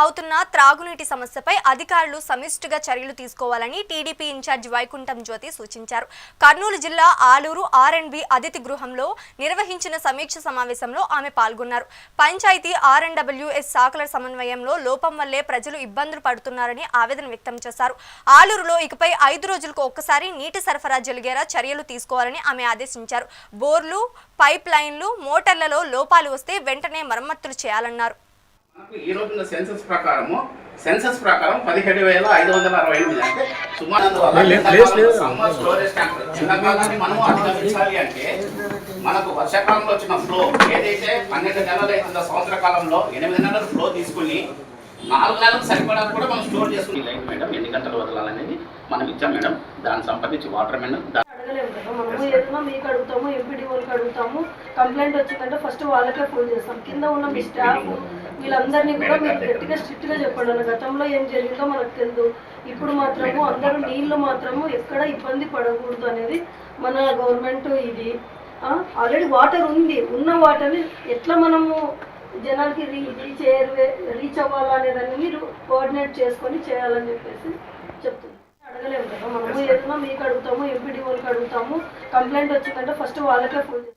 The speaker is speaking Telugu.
అవుతున్న త్రాగునీటి సమస్యపై అధికారులు సమిష్టిగా చర్యలు తీసుకోవాలని టీడీపీ ఇన్ఛార్జ్ వైకుంఠం జ్యోతి సూచించారు. కర్నూలు జిల్లా ఆలూరు ఆర్ అతిథి గృహంలో నిర్వహించిన సమీక్ష సమావేశంలో ఆమె పాల్గొన్నారు. పంచాయతీ ఆర్ఎండబ్ల్యూఎస్ శాఖల సమన్వయంలో లోపం వల్లే ప్రజలు ఇబ్బందులు పడుతున్నారని ఆవేదన వ్యక్తం చేశారు. ఆలూరులో ఇకపై ఐదు రోజులకు ఒక్కసారి నీటి సరఫరా జరిగేలా చర్యలు తీసుకోవాలని ఆమె ఆదేశించారు. బోర్లు పైప్ లైన్లు మోటార్లలో లోపాలు వస్తే వెంటనే మరమ్మతులు చేయాలన్నారు. ఈ రోజున సెన్సస్ ప్రకారము సెన్సస్ ప్రకారం పదిహేడు వేల ఐదు వందల అరవై ఎనిమిది అంటే సుమారు స్టోరేజ్ ట్యాంక్ ఎండాకాలాన్ని మనం అధిగమించాలి అంటే మనకు వర్షాకాలంలో వచ్చిన ఫ్లో ఏదైతే పన్నెండు నెలలు అవుతుందో సంవత్సర కాలంలో ఎనిమిది నెలల ఫ్లో తీసుకుని నాలుగు నెలలకు సరిపడా కూడా మనం స్టోర్ చేసుకుని లైట్ మేడం ఎన్ని గంటలు వదలాలనేది మనం ఇచ్చాం మేడం. దానికి సంబంధించి వాటర్ మేడం ఏదైనా మీకు అడుగుతాము ఎంపీడీఓకి అడుగుతాము. కంప్లైంట్ వచ్చిందంటే ఫస్ట్ వాళ్ళకే ఫోన్ చేస్తాం. కింద ఉన్న మీ స్టాఫ్ వీళ్ళందరినీ కూడా మీరు గట్టిగా స్ట్రిక్ట్గా చెప్పండి అన్న గతంలో ఏం జరిగిందో మనకు తెలియదు ఇప్పుడు మాత్రము అందరూ నీళ్ళు మాత్రము ఎక్కడ ఇబ్బంది పడకూడదు అనేది మన గవర్నమెంట్ ఇది. ఆల్రెడీ వాటర్ ఉంది. ఉన్న వాటర్ని ఎట్లా మనము జనాలకి రీ రీచ్ రీచ్ అవ్వాలా అనేదాన్ని మీరు కోఆర్డినేట్ చేసుకొని చేయాలని చెప్పేసి చెప్తున్నాను అడగలేము కదా. మనము ఏదైనా మీకు అడుగుతాము ఎంపీడీఓకి అడుగుతాము. కంప్లైంట్ వచ్చిందంటే ఫస్ట్ వాళ్ళకే ఫోన్ చేస్తాం